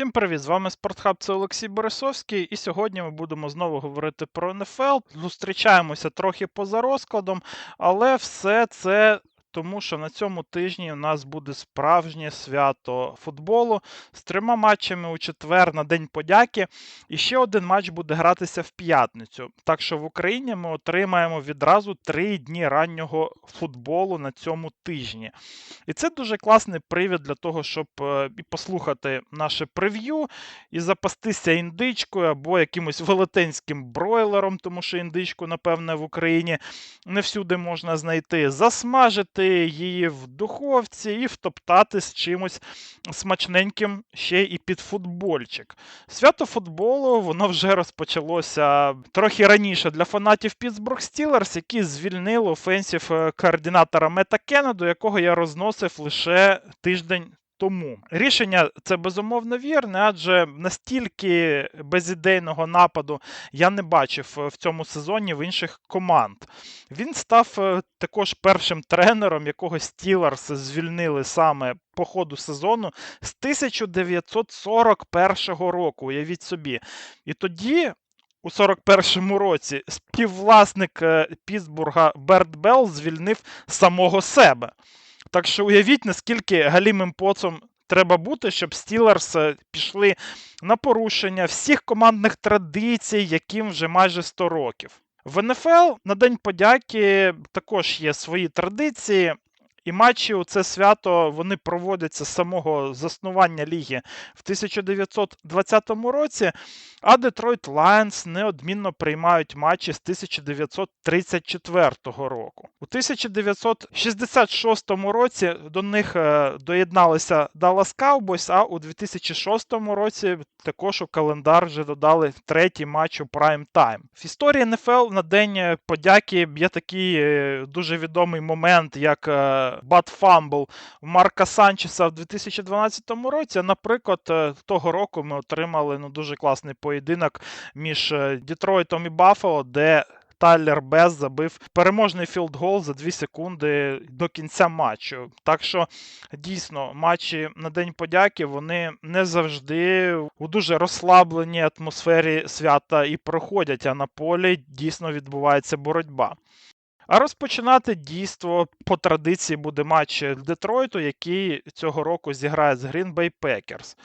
Всім привіт! З вами Спортхаб, це Олексій Борисовський, і сьогодні ми будемо знову говорити про НФЛ. Зустрічаємося трохи поза розкладом, але все це тому, що на цьому тижні у нас буде справжнє свято футболу з трьома матчами у четвер на День подяки. І ще один матч буде гратися в п'ятницю. Так що в Україні ми отримаємо відразу три дні раннього футболу на цьому тижні. І це дуже класний привід для того, щоб е, і послухати наше прев'ю, і запастися індичкою або якимось велетенським бройлером, тому що індичку, напевне, в Україні не всюди можна знайти, засмажити її в духовці і втоптати з чимось смачненьким ще і під футбольчик. Свято футболу воно вже розпочалося трохи раніше для фанатів Pittsburgh Steelers, які звільнили офенсів е, координатора Мета Кеннеду, якого я розносив лише тиждень тому. Рішення це безумовно вірне, адже настільки безідейного нападу я не бачив е, в цьому сезоні в інших команд. Він став е, також першим тренером, якого Стілерс звільнили саме по ходу сезону з 1941 року. Уявіть собі. І тоді. У 41-му році співвласник е, Пітсбурга Берт Белл звільнив самого себе. Так що уявіть, наскільки галімим поцом треба бути, щоб Стілерс пішли на порушення всіх командних традицій, яким вже майже 100 років. В НФЛ на День подяки також є свої традиції. І матчі у це свято вони проводяться з самого заснування ліги в 1920 році, а Детройт Лайонс неодмінно приймають матчі з 1934 року. У 1966 році до них е, доєдналися Dallas Cowboys, а у 2006 році також у календар вже додали третій матч у прайм тайм. В історії НФЛ на День подяки є такий е, дуже відомий момент, як Бат Фамбл Марка Санчеса в 2012 році. Наприклад, е, того року ми отримали ну, дуже класний поєдинок між Дітройтом і Баффало, де Тайлер Без забив переможний філдгол за 2 секунди до кінця матчу. Так що дійсно матчі на День подяки вони не завжди у дуже розслабленій атмосфері свята і проходять, а на полі дійсно відбувається боротьба. А розпочинати дійство по традиції буде матч Детройту, який цього року зіграє з Green Bay Packers.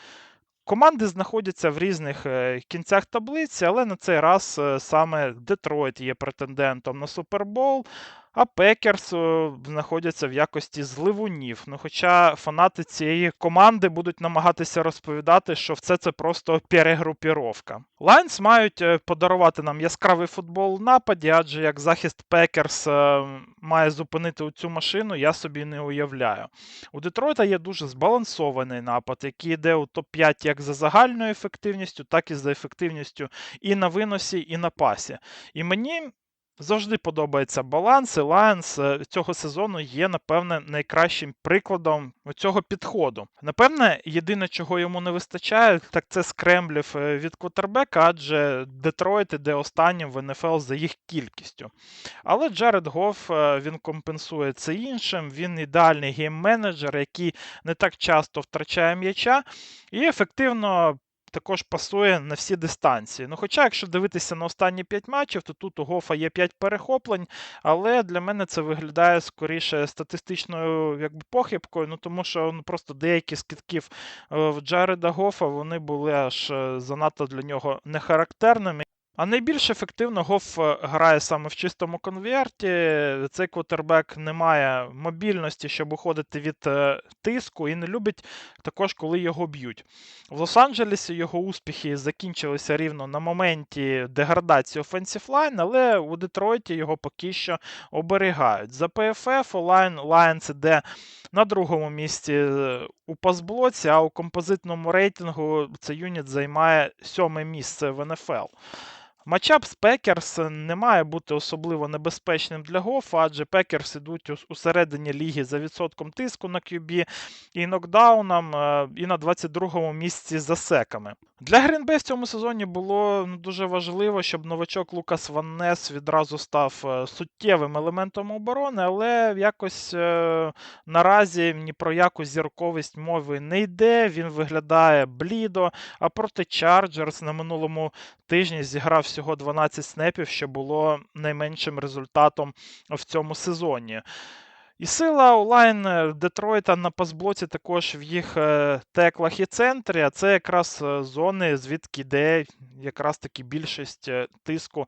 Команди знаходяться в різних е, кінцях таблиці, але на цей раз е, саме Детройт є претендентом на Супербол, а Пекерс е, знаходяться в якості зливунів. Ну, Хоча фанати цієї команди будуть намагатися розповідати, що все це просто перегрупіровка. Лайнс мають е, подарувати нам яскравий футбол в нападі, адже як захист Пекерс е, має зупинити цю машину, я собі не уявляю. У Детройта є дуже збалансований напад, який йде у топ-5 як за загальною ефективністю, так і за ефективністю і на виносі, і на пасі. І мені Завжди подобається баланс, і Lions е, цього сезону є, напевне, найкращим прикладом цього підходу. Напевне, єдине, чого йому не вистачає, так це скремблів е, від квотербека, адже Детройт іде останнім в НФЛ за їх кількістю. Але Джаред Гофф е, він компенсує це іншим. Він ідеальний гейм-менеджер, який не так часто втрачає м'яча і ефективно також пасує на всі дистанції. Ну, Хоча, якщо дивитися на останні 5 матчів, то тут у Гофа є 5 перехоплень, але для мене це виглядає скоріше статистичною якби, похибкою, ну тому що ну, просто деякі скидків китків в Джареда Гофа вони були аж е, занадто для нього нехарактерними. А найбільш ефективно Гоф е, грає саме в чистому конверті. Цей квотербек не має мобільності, щоб уходити від е, тиску, і не любить також, коли його б'ють. В Лос-Анджелесі його успіхи закінчилися рівно на моменті деградації Offensive Line, але у Детройті його поки що оберігають. За PFF онлайн Lions іде на другому місці е, у пасблоці, а у композитному рейтингу цей юніт займає сьоме місце в НФЛ. Матчап з Пекерс не має бути особливо небезпечним для Гофа, адже Пекерс ідуть у середині ліги за відсотком тиску на QB і нокдауном, е, і на 22-му місці за секами. Для Грінбей в цьому сезоні було ну, дуже важливо, щоб новачок Лукас Ваннес відразу став е, суттєвим елементом оборони, але якось е, наразі ні про яку зірковість мови не йде. Він виглядає блідо. А проти Чарджерс на минулому тижні зіграв всього 12 снепів, що було найменшим результатом в цьому сезоні. І сила онлайн е, Детройта на пасблоці також в їх е, теклах і центрі, а це якраз е, зони, звідки йде якраз таки більшість тиску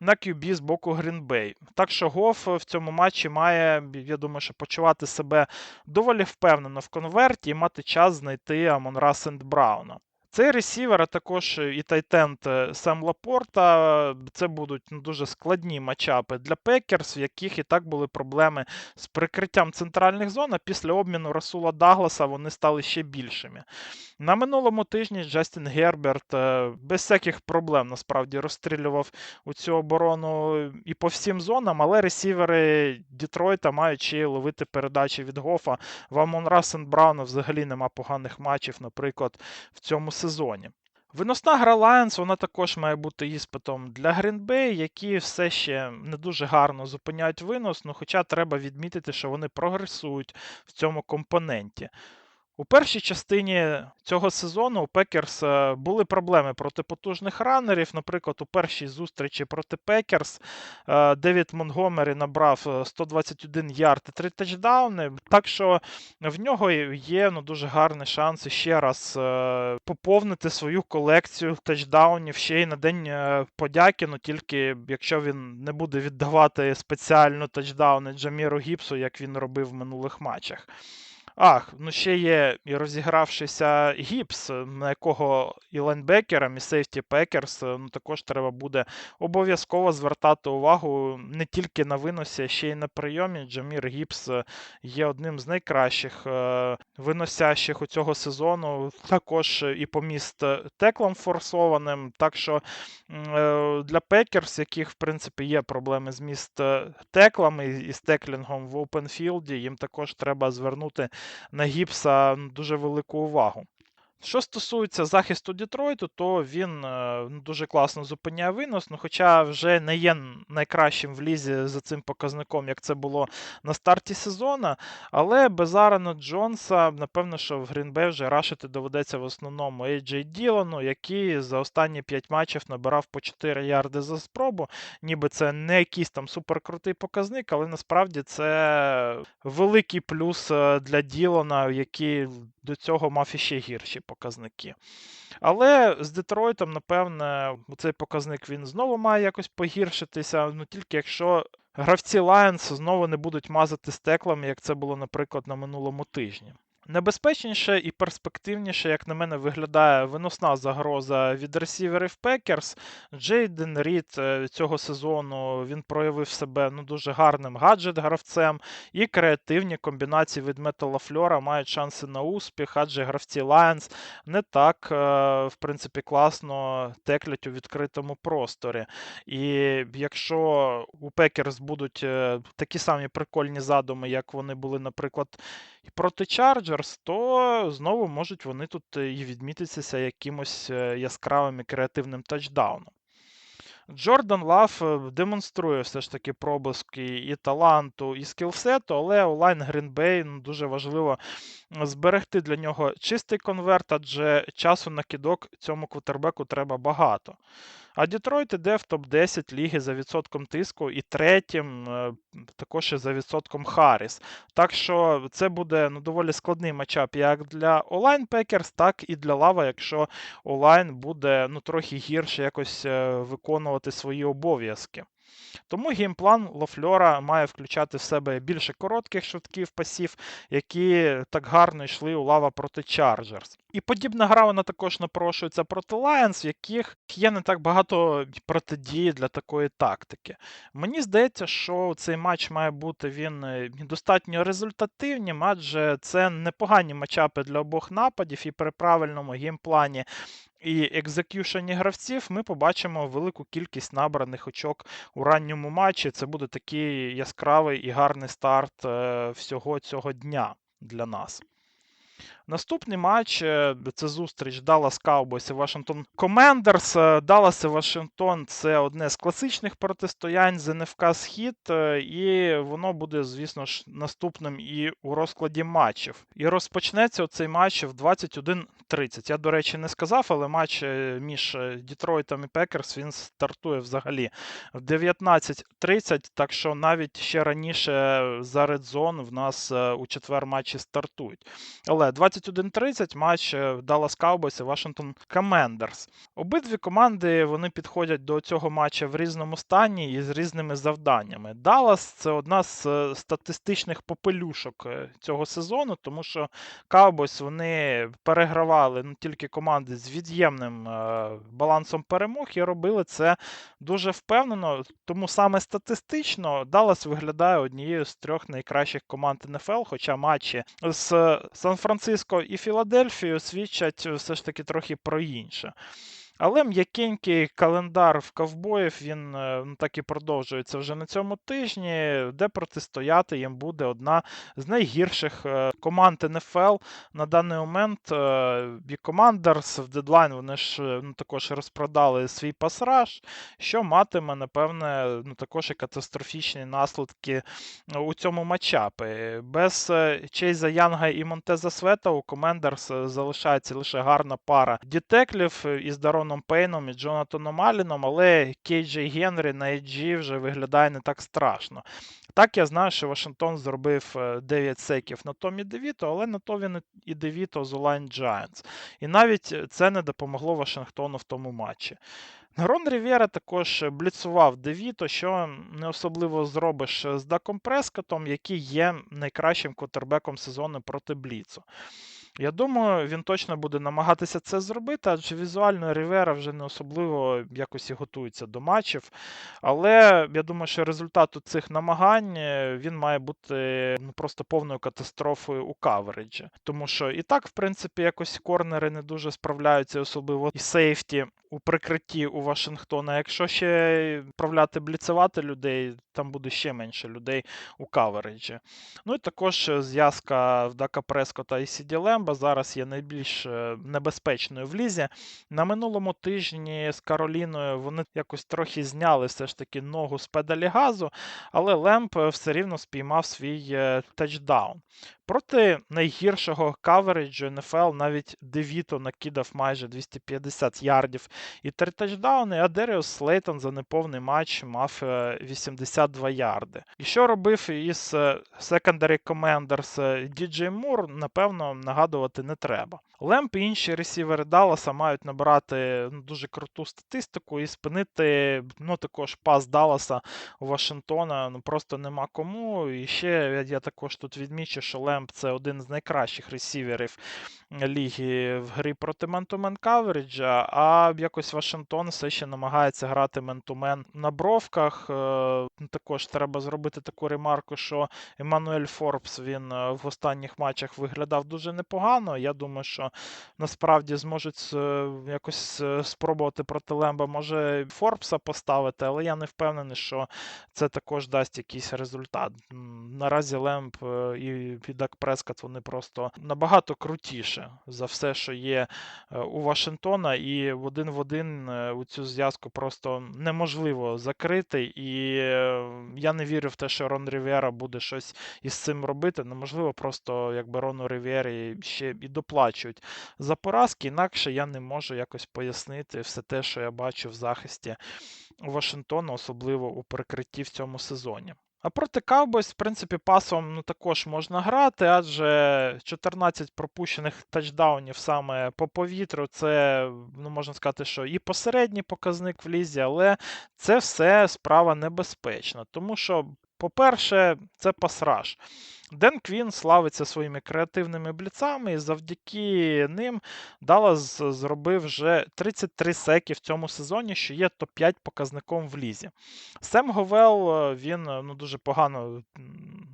на QB з боку Грінбей. Так що Гоф в цьому матчі має, я думаю, що почувати себе доволі впевнено в конверті і мати час знайти Амонра Сент Брауна. Цей ресівер, а також і тайтенд е, Сем Лапорта. Це будуть ну, дуже складні матчапи для Пекерс, в яких і так були проблеми з прикриттям центральних зон. а Після обміну Расула Дагласа вони стали ще більшими. На минулому тижні Джастін Герберт е, без всяких проблем насправді розстрілював у цю оборону і по всім зонам, але ресівери Дітройта мають ще ловити передачі від Гофа. В Амон Рассен Брауна взагалі нема поганих матчів, наприклад, в цьому сезоні. Виносна гра Lions, вона також має бути іспитом для Грінбей, які все ще не дуже гарно зупиняють винос, ну хоча треба відмітити, що вони прогресують в цьому компоненті. У першій частині цього сезону у Пекерс е, були проблеми проти потужних ранерів. Наприклад, у першій зустрічі проти Пекерс е, Девід Монгомері набрав 121 е, ярд і 3 тачдауни. Так що в нього є ну, дуже гарний шанс ще раз поповнити свою колекцію тачдаунів ще й на день подяки. Ну тільки якщо він не буде віддавати спеціально тачдауни Джаміру Гіпсу, як він робив в минулих матчах. Ах, ну ще є і розігравшися гіпс, на якого і лайнбекерам, і сейфті Пекерс ну, також треба буде обов'язково звертати увагу не тільки на виносі, а ще й на прийомі. Джамір Гіпс є одним з найкращих е, виносящих у цього сезону, також і по міст теклом форсованим. Так що е, для Пекерс, яких в принципі є проблеми з міст теклами і з теклінгом в опенфілді, їм також треба звернути на гіпса дуже велику увагу. Що стосується захисту Дітройту, то він е, ну, дуже класно зупиняє винос, ну, хоча вже не є найкращим в лізі за цим показником, як це було на старті сезону. Але без Арена Джонса, напевно, що в Грінбей вже рашити доведеться в основному AJ Ділану, який за останні 5 матчів набирав по 4 ярди за спробу. Ніби це не якийсь там суперкрутий показник, але насправді це великий плюс е, для Ділана, який до цього мав іще гірші показники. Але з Детройтом, напевне, цей показник він знову має якось погіршитися, ну тільки якщо гравці Lions знову не будуть мазати стеклами, як це було, наприклад, на минулому тижні. Небезпечніше і перспективніше, як на мене, виглядає виносна загроза від ресіверів Пекерс. Джейден Рід е, цього сезону він проявив себе ну, дуже гарним гаджет-гравцем, і креативні комбінації від Метала Фльора мають шанси на успіх, адже гравці Lions не так, е, в принципі, класно теклять у відкритому просторі. І якщо у Пекерс будуть е, такі самі прикольні задуми, як вони були, наприклад, і проти Chargers, то знову можуть вони тут е, і відмітитися якимось е, яскравим і креативним тачдауном. Джордан Лав е, демонструє все ж таки проблиски і таланту, і скілсету, але онлайн Грінбей ну, дуже важливо зберегти для нього чистий конверт, адже часу на кидок цьому квотербеку треба багато. А Дітройт іде в топ-10 ліги за відсотком тиску і третім е, також і за відсотком Харріс. Так що це буде ну, доволі складний матчап як для онлайн Пекерс, так і для Лава, якщо онлайн буде ну, трохи гірше якось е, виконувати свої обов'язки. Тому геймплан Лофльора має включати в себе більше коротких швидків пасів, які так гарно йшли у лава проти Chargers. І подібна гра вона також напрошується проти Lions, в яких є не так багато протидії для такої тактики. Мені здається, що цей матч має бути він е, достатньо результативним, адже це непогані матчапи для обох нападів, і при правильному геймплані і екзекюшені гравців, ми побачимо велику кількість набраних очок у ранньому матчі. Це буде такий яскравий і гарний старт е, всього цього дня для нас. Наступний матч е, це зустріч Dallas Cowboys і Washington Commanders. Е, Dallas і Вашингтон це одне з класичних протистоянь з НФК Схід, е, і воно буде, звісно ж, наступним і у розкладі матчів. І розпочнеться цей матч в 21.30. Я, до речі, не сказав, але матч між Дітройтом і Пекерс він стартує взагалі в 19.30, так що навіть ще раніше за Zone в нас у четвер матчі стартують. Але 21.30 матч Dallas Cowboys і Washington Commanders. Обидві команди вони підходять до цього матча в різному стані і з різними завданнями. Dallas – це одна з е, статистичних попелюшок е, цього сезону, тому що Cowboys вони перегравали ну, тільки команди з від'ємним е, балансом перемог і робили це дуже впевнено. Тому саме статистично Dallas виглядає однією з трьох найкращих команд НФЛ, хоча матчі з Сан-Франциско і Філадельфію свідчать все ж таки трохи про інше. Але м'якенький календар в ковбоїв він е, ну, так і продовжується вже на цьому тижні, де протистояти їм буде одна з найгірших е, команд НФЛ на даний момент. Е, Командерс в дедлайн вони ж ну, також розпродали свій пасраж, що матиме, напевне, ну, також і катастрофічні наслідки у цьому матчапі. Без Чейза Янга і Монтеза Света у Комендерс залишається лише гарна пара дітеклів із Дарон Шоном Пейном і Джонатаном Аліном, але Кейджей Генрі на EG вже виглядає не так страшно. Так, я знаю, що Вашингтон зробив 9 е, секів на Томі Девіто, але на то він і Девіто з Улайн Giants. І навіть це не допомогло Вашингтону в тому матчі. Рон Рівєра також бліцував Девіто, що не особливо зробиш з Даком Прескотом, який є найкращим квотербеком сезону проти Бліцу. Я думаю, він точно буде намагатися це зробити, адже візуально Рівера вже не особливо якось і готується до матчів. Але я думаю, що результату цих намагань е, він має бути ну, просто повною катастрофою у кавереджі. Тому що і так, в принципі, якось корнери не дуже справляються, особливо і сейфті у прикритті у Вашингтона. Якщо ще вправляти бліцевати людей, там буде ще менше людей у кавереджі. Ну і також зв'язка в Дака Прескота і Сіді Лемба зараз є найбільш е, небезпечною в лізі. На минулому тижні з Кароліною вони якось трохи зняли все ж таки ногу з педалі газу, але Лемб все рівно спіймав свій е, тачдаун. Проти найгіршого кавереджу НФЛ навіть Девіто накидав майже 250 ярдів і три тачдауни, а Деріус Слейтон за неповний матч мав 82 е, ярди. І що робив із е, Secondary Commanders Діджей Мур, напевно, нагадувати не треба. Лемп і інші ресівери Далласа мають набирати ну, дуже круту статистику і спинити ну, також пас Далласа у Вашингтона ну, просто нема кому. І ще я також тут відмічу, що Лемп це один з найкращих ресіверів ліги в грі проти мен-то-мен каверіджа, а якось Вашингтон все ще намагається грати мен-то-мен на бровках. Е, також треба зробити таку ремарку, що Еммануель Форбс він е, в останніх матчах виглядав дуже непогано. Я думаю, що насправді зможуть е, якось спробувати проти Лемба, може Форбса поставити, але я не впевнений, що це також дасть якийсь результат. Наразі Лемб і Дак Прескат вони просто набагато крутіші більше за все, що є у Вашингтона, і один в один е, у цю зв'язку просто неможливо закрити. І е, я не вірю в те, що Рон Рівєра буде щось із цим робити. Неможливо, просто якби Рону Рівєрі ще і доплачують за поразки. Інакше я не можу якось пояснити все те, що я бачу в захисті Вашингтона, особливо у прикритті в цьому сезоні. А проти Cowboys, в принципі, пасом ну, також можна грати, адже 14 пропущених тачдаунів саме по повітру, це, ну, можна сказати, що і посередній показник в лізі, але це все справа небезпечна. Тому що, по-перше, це пасраж. Ден Квін славиться своїми креативними бліцами, і завдяки ним Даллас зробив вже 33 секи в цьому сезоні, що є топ-5 показником в лізі. Сем Говел е, він е, ну, дуже погано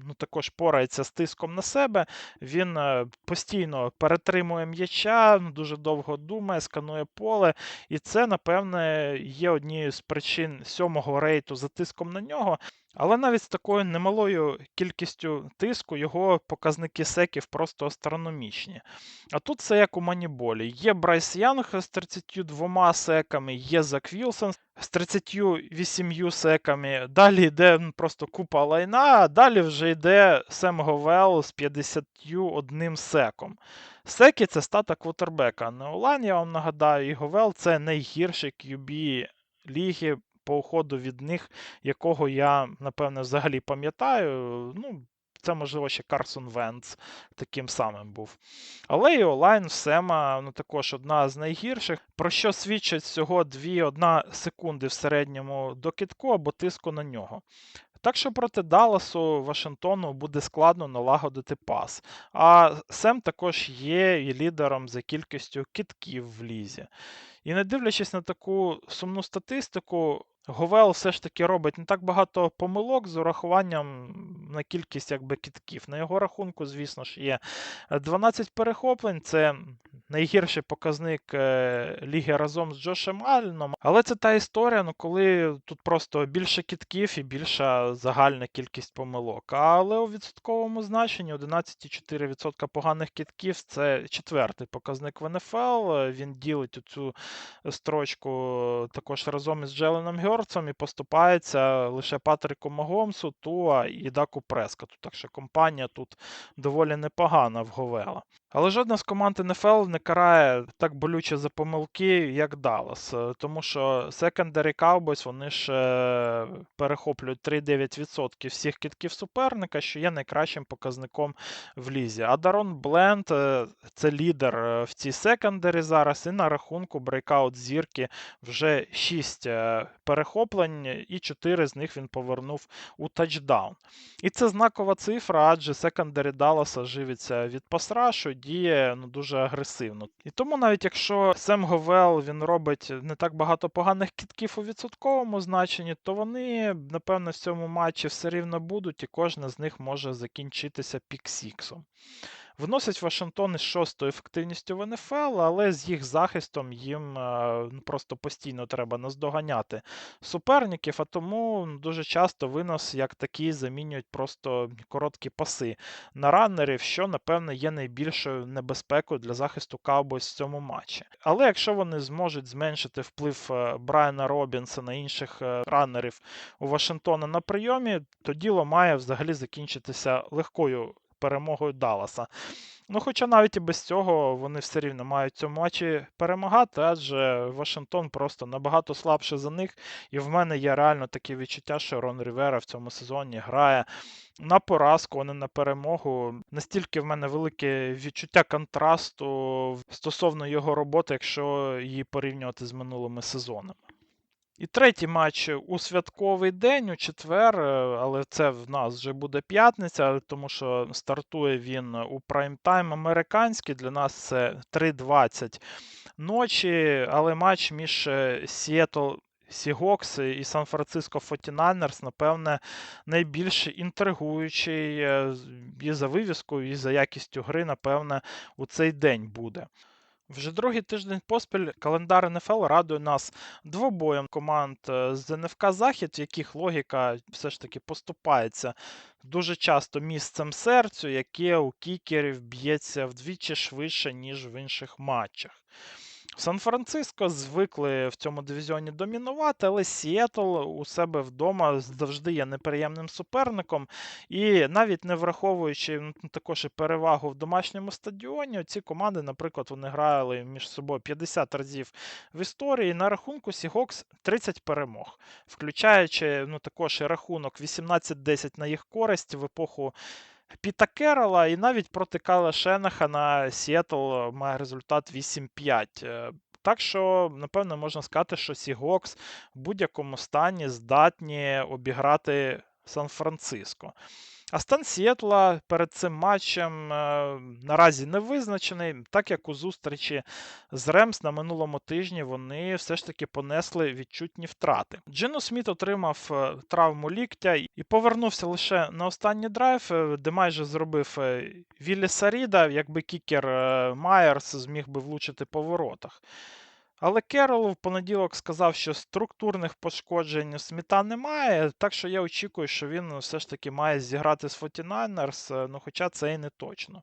ну, також порається з тиском на себе. Він е, постійно перетримує м'яча, ну, дуже довго думає, сканує поле. І це, напевне, є однією з причин сьомого рейту за тиском на нього. Але навіть з такою немалою кількістю тиску його показники секів просто астрономічні. А тут це як у маніболі. Є Брайс Янг з 32 секами, є Зак Вілсон з 38 секами. Далі йде просто купа лайна, а далі вже йде Сем Говел з 51 секом. Секі це стата квотербека. Не Олан, я вам нагадаю, і Говел це найгірший QB ліги по уходу від них, якого я, напевне, взагалі пам'ятаю. Ну, це, можливо, ще Карсон Венц таким самим був. Але і онлайн Сема ну, також одна з найгірших, про що свідчить всього 2-1 секунди в середньому до китку або тиску на нього. Так що проти Далласу Вашингтону буде складно налагодити пас. А Сем також є і лідером за кількістю китків в лізі. І не дивлячись на таку сумну статистику, Говел все ж таки робить не так багато помилок з урахуванням на кількість якби кітків. На його рахунку, звісно ж, є 12 перехоплень. Це найгірший показник е, ліги разом з Джошем Алленом. Але це та історія, ну коли тут просто більше кітків і більша загальна кількість помилок. Але у відсотковому значенні 11,4% поганих кітків це четвертий показник в НФЛ. Він ділить цю строчку також разом із Джеленом Гьорцем і поступається лише Патрику Магомсу, Туа і Даку Прескоту. Так що компанія тут доволі непогана в Говела. Але жодна з команд НФЛ не карає так болюче за помилки, як Даллас. Тому що Secondary Cowboys, вони ж е, перехоплюють 3,9% всіх кітків суперника, що є найкращим показником в лізі. А Дарон Бленд е, це лідер е, в цій секондарі зараз, і на рахунку брейкаут зірки вже 6 перехоплень, і 4 з них він повернув у тачдаун. І це знакова цифра, адже секондарі Далласа живиться від пасрашу діє ну, дуже агресивно. І тому, навіть якщо Сем Говел він робить не так багато поганих кітків у відсотковому значенні, то вони, напевно, в цьому матчі все рівно будуть, і кожна з них може закінчитися піксіксом. Вносять Вашингтон із шостою ефективністю в НФЛ, але з їх захистом їм е, ну, просто постійно треба наздоганяти суперників, а тому дуже часто винос як такий замінюють просто короткі паси на раннерів, що, напевне, є найбільшою небезпекою для захисту Cowboys в цьому матчі. Але якщо вони зможуть зменшити вплив е, Брайана Робінса на інших е, раннерів у Вашингтона на прийомі, то діло має взагалі закінчитися легкою перемогою Далласа. Ну, Хоча навіть і без цього вони все рівно мають цьому матчі перемагати, адже Вашингтон просто набагато слабше за них. І в мене є реально таке відчуття, що Рон Рівера в цьому сезоні грає на поразку, а не на перемогу. Настільки в мене велике відчуття контрасту стосовно його роботи, якщо її порівнювати з минулими сезонами. І третій матч у святковий день, у четвер, е, але це в нас вже буде п'ятниця, тому що стартує він у прайм-тайм американський. Для нас це 3.20 ночі, але матч між Сіетл Сігокс і Сан-Франциско Фотінайнерс, напевне, найбільш інтригуючий е, і за вивіскою, і за якістю гри, напевне, у цей день буде. Вже другий тиждень поспіль календар НФЛ радує нас двобоєм команд е, з НФК Захід, в яких логіка все ж таки поступається дуже часто місцем серцю, яке у кікерів б'ється вдвічі швидше, ніж в інших матчах. Сан-Франциско звикли в цьому дивізіоні домінувати, але Сіетл у себе вдома завжди є неприємним суперником. І навіть не враховуючи ну, також і перевагу в домашньому стадіоні, ці команди, наприклад, вони грали між собою 50 разів в історії. На рахунку Сігокс 30 перемог, включаючи ну, також і рахунок 18-10 на їх користь в епоху. Піта Керола і навіть проти Кайла Шенахана Сіетл має результат 8-5. Е, так що, напевно, можна сказати, що Сігокс в будь-якому стані здатні обіграти Сан-Франциско. А стан Сіетла перед цим матчем е, наразі не визначений, так як у зустрічі з Ремс на минулому тижні вони все ж таки понесли відчутні втрати. Джино Сміт отримав е, травму ліктя і повернувся лише на останній драйв, е, де майже зробив Віллі Саріда, якби кікер Майерс зміг би влучити по воротах. Але Керол в понеділок сказав, що структурних пошкоджень Сміта немає, так що я очікую, що він ну, все ж таки має зіграти з 49ers, ну хоча це і не точно.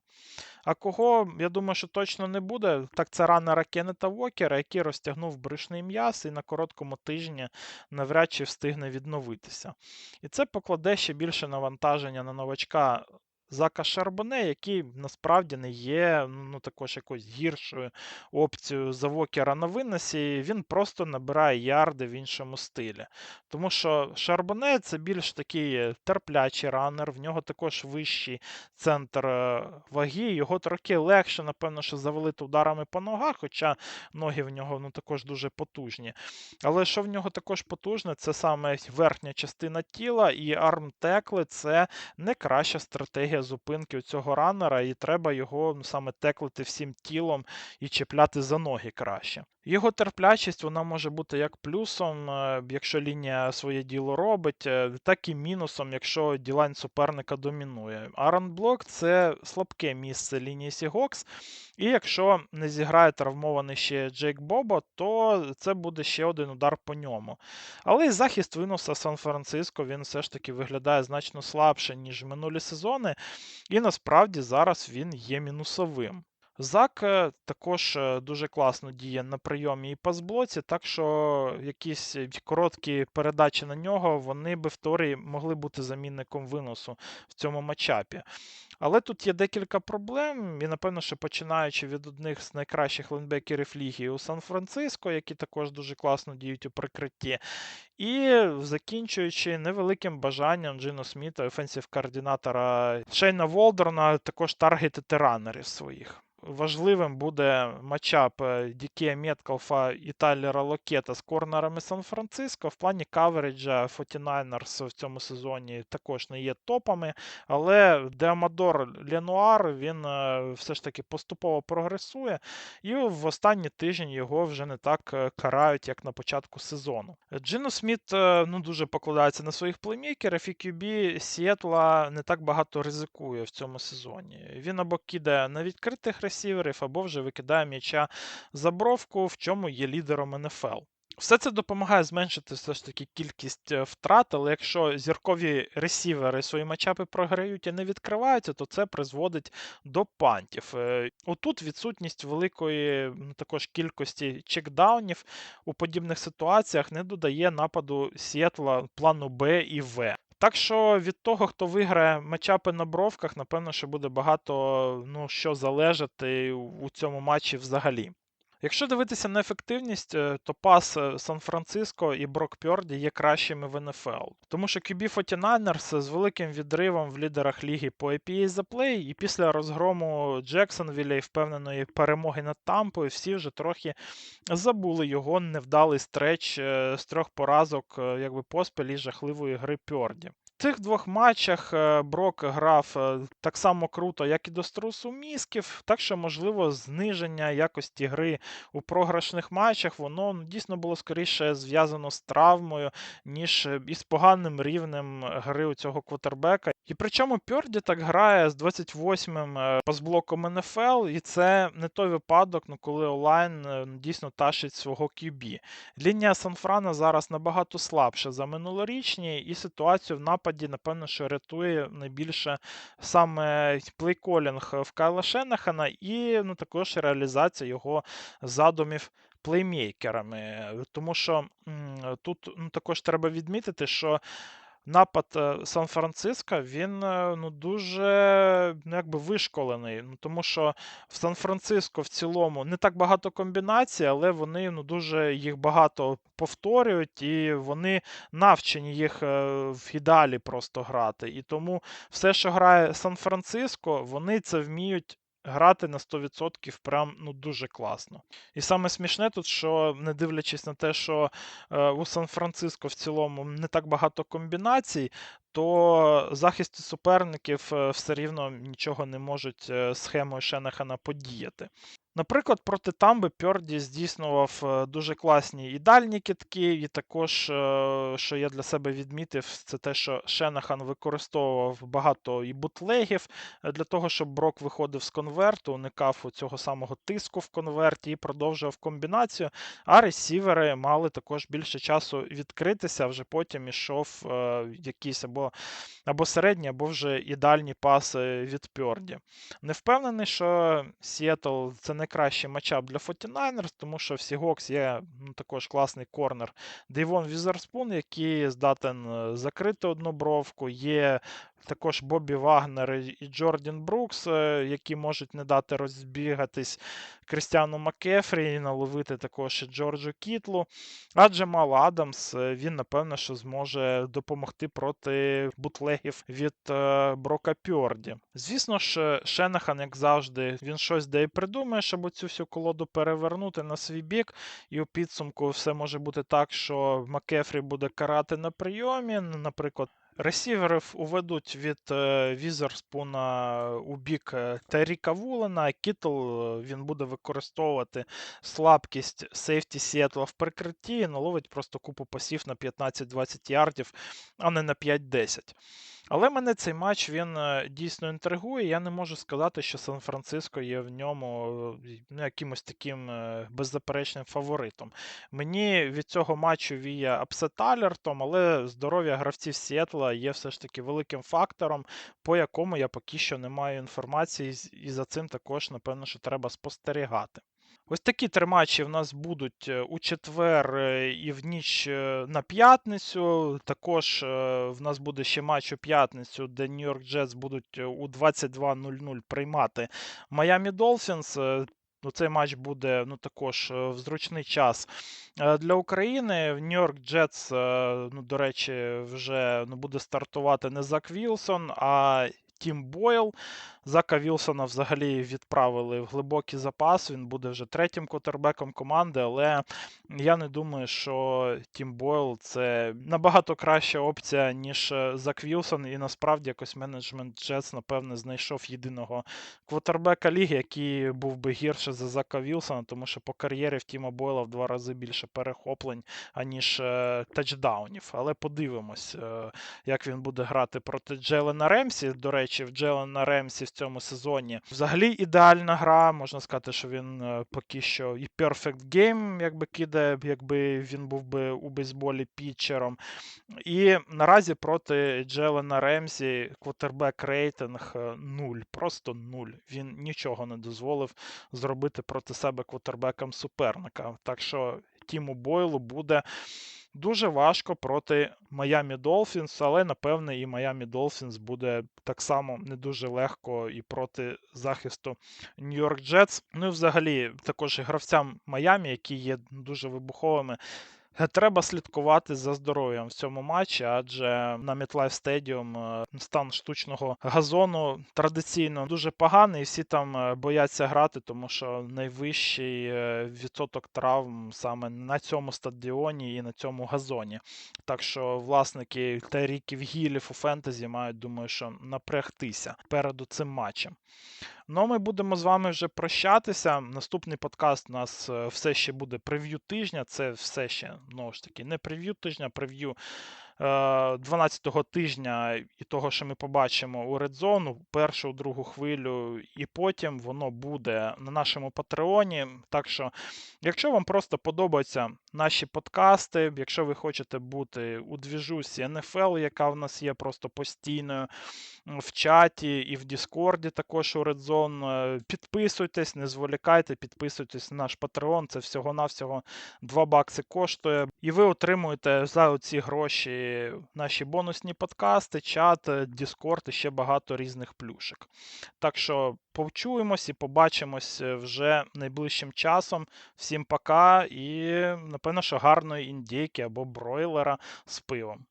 А кого, я думаю, що точно не буде, так це ранера Кеннета Вокера, який розтягнув брюшний м'яз і на короткому тижні навряд чи встигне відновитися. І це покладе ще більше навантаження на новачка Зака Шарбоне, який насправді не є ну, також якоюсь гіршою опцією за Вокера на виносі, він просто набирає ярди в іншому стилі. Тому що Шарбоне це більш такий терплячий ранер, в нього також вищий центр е, ваги, його трохи легше, напевно, що завалити ударами по ногах, хоча ноги в нього ну, також дуже потужні. Але що в нього також потужне, це саме верхня частина тіла, і армтекли це не краща стратегія зупинки у цього ранера, і треба його саме теклити всім тілом і чіпляти за ноги краще. Його терплячість вона може бути як плюсом, е, якщо лінія своє діло робить, е, так і мінусом, якщо ділань суперника домінує. Аронблок це слабке місце лінії Сігокс, і якщо не зіграє травмований ще Джейк Бобо, то це буде ще один удар по ньому. Але і захист винуса Сан-Франциско він все ж таки виглядає значно слабше, ніж минулі сезони, і насправді зараз він є мінусовим. Зак е, також е, дуже класно діє на прийомі і пасблоці, так що якісь короткі передачі на нього вони би в теорії могли бути замінником виносу в цьому матчапі. Але тут є декілька проблем, і, напевно, що починаючи від одних з найкращих лайнбекерів ліги у Сан-Франциско, які також дуже класно діють у прикритті, і закінчуючи невеликим бажанням Джино Сміта, офенсів координатора Шейна Волдерна, також таргетити ранерів своїх. Важливим буде матчап е, Дікея Меткалфа і Тайлера Локета з корнерами Сан-Франциско. В плані кавереджа 49ers в цьому сезоні також не є топами. Але Деамадор Ленуар він е, все ж таки поступово прогресує, і в останні тижні його вже не так е, карають, як на початку сезону. Джино Сміт ну, дуже покладається на своїх плеймейкерів, і QB Сіетла не так багато ризикує в цьому сезоні. Він або кидає на відкритих ресіверів, або вже викидає м'яча за бровку, в чому є лідером НФЛ. Все це допомагає зменшити все ж таки кількість е, втрат, але якщо зіркові ресівери свої матчапи програють і не відкриваються, то це призводить до пантів. Е, отут відсутність великої також кількості чекдаунів у подібних ситуаціях не додає нападу Сіетла плану Б і В. Так що від того, хто виграє матчапи на бровках, напевно, що буде багато ну, що залежати у цьому матчі взагалі. Якщо дивитися на ефективність, е, то пас е, Сан-Франциско і Брок Пьорді є кращими в НФЛ. Тому що QB 49ers з великим відривом в лідерах ліги по APA за плей, і після розгрому Джексонвіля і впевненої перемоги над Тампою, всі вже трохи забули його невдалий стреч е, з трьох поразок, якби поспіль і жахливої гри Пьорді. Цих двох матчах е, Брок грав е, так само круто, як і до Струсу Місків, так що, можливо, зниження якості гри у програшних матчах, воно ну, дійсно було скоріше зв'язано з травмою, ніж е, із поганим рівнем гри у цього квотербека. І причому Пьорді так грає з 28-м пасблоком НФЛ, і це не той випадок, ну, коли онлайн дійсно тащить свого QB. Лінія Санфрана зараз набагато слабша за минулорічні, і ситуацію в нападі нападі, напевно, що рятує найбільше саме плейколінг в Кайла Шенехана і ну, також реалізація його задумів плеймейкерами. Тому що м, тут ну, також треба відмітити, що напад е, Сан-Франциско він е, ну, дуже ну, якби вишколений. Ну, Тому що в Сан-Франциско в цілому не так багато комбінацій, але вони ну, дуже їх багато повторюють, і вони навчені їх е, в ідеалі просто грати. І тому все, що грає Сан-Франциско, вони це вміють грати на 100% прям ну дуже класно. І саме смішне тут, що не дивлячись на те, що е, у Сан-Франциско в цілому не так багато комбінацій, то захисті суперників е, все рівно нічого не можуть е, схемою Шенахана подіяти. Наприклад, проти Тамби Пьорді здійснював е, дуже класні і дальні китки, і також, е, що я для себе відмітив, це те, що Шенахан використовував багато і бутлегів е, для того, щоб Брок виходив з конверту, уникав цього самого тиску в конверті і продовжував комбінацію. А ресівери мали також більше часу відкритися, вже потім ішов якийсь або, або середній, або вже і дальні паси від Пьорді. Не впевнений, що Сіетл це найкращий матчап для 49ers, тому що в Seahawks є ну, також класний корнер Дейвон Візерспун, який здатен е, закрити одну бровку. Є також Бобі Вагнер і Джордан Брукс, е, які можуть не дати розбігатись Крістіану Макефрі і наловити також і Джорджу Кітлу. А Джемал Адамс, е, він, напевно, що зможе допомогти проти бутлегів від е, Брока Пьорді. Звісно ж, Шенахан, як завжди, він щось де і придумає, щоб цю всю колоду перевернути на свій бік. І у підсумку все може бути так, що Макефрі буде карати на прийомі. Наприклад, Ресіверів уведуть від е, Візерспуна у бік е, Таріка Вулена. Кітл він буде використовувати слабкість сейфті Сіетла в прикритті і наловить просто купу пасів на 15-20 ярдів, а не на 5-10. Але мене цей матч він е, дійсно інтригує. Я не можу сказати, що Сан-Франциско є в ньому е, ну, якимось таким е, беззаперечним фаворитом. Мені від цього матчу віє апсет алертом, але здоров'я гравців Сіетла є все ж таки великим фактором, по якому я поки що не маю інформації, і за цим також, напевно, що треба спостерігати. Ось такі три матчі в нас будуть е, у четвер е, і в ніч е, на п'ятницю. Також в нас буде ще матч у п'ятницю, де Нью-Йорк Джетс будуть у 22.00 приймати Майами Долфінс. Ну, Цей матч буде ну, також в зручний час для України. В Нью-Йорк Джетс, ну, до речі, вже ну, буде стартувати не Зак Вілсон, а Тім Бойл. Зака Вілсона взагалі відправили в глибокий запас. Він буде вже третім котербеком команди, але я не думаю, що Тім Бойл це набагато краща опція, ніж е, Зак Вілсон. І насправді якось менеджмент Джетс, напевне, знайшов єдиного квотербека ліги, який був би гірше за Зака Вілсона, тому що по кар'єрі в Тіма Бойла в два рази більше перехоплень, аніж е, тачдаунів. Але подивимось, е, як він буде грати проти Джелена Ремсі. До речі, в Джелена Ремсі цьому сезоні. Взагалі ідеальна гра. Можна сказати, що він е, поки що і Perfect Game, якби кидає, якби він був би у бейсболі пітчером. І наразі проти Джелена Ремсі квотербек рейтинг 0. Просто 0. Він нічого не дозволив зробити проти себе квотербеком суперника. Так що Тіму Бойлу буде дуже важко проти Майами Долфінс, але напевне і Майами Долфінс буде так само не дуже легко і проти захисту Нью-Йорк Джетс. Ну і взагалі також і гравцям Майами, які є дуже вибуховими. Е, треба слідкувати за здоров'ям в цьому матчі, адже на MetLife Stadium е, стан штучного газону традиційно дуже поганий. Всі там е, бояться грати, тому що найвищий відсоток травм саме на цьому стадіоні і на цьому газоні. Так що власники Тайріків Гілів у фентезі мають, думаю, що напрягтися перед цим матчем. Ну, ми будемо з вами вже прощатися. Наступний подкаст у нас е, все ще буде прев'ю тижня. Це все ще, знову ж таки, не прев'ю тижня, прев'ю 12-го тижня і того, що ми побачимо у редзону, першу, другу хвилю, і потім воно буде на нашому патреоні. Так що, якщо вам просто подобаються наші подкасти, якщо ви хочете бути у двіжусі НФЛ, яка в нас є просто постійною в чаті і в Діскорді, також у Редзон, підписуйтесь, не зволікайте, підписуйтесь на наш патреон. Це всього-навсього 2 бакси коштує. І ви отримуєте за ці гроші наші бонусні подкасти, чат, Діскорд і ще багато різних плюшек. Так що почуємось і побачимось вже найближчим часом. Всім пока і, напевно, що гарної індійки або бройлера з пивом.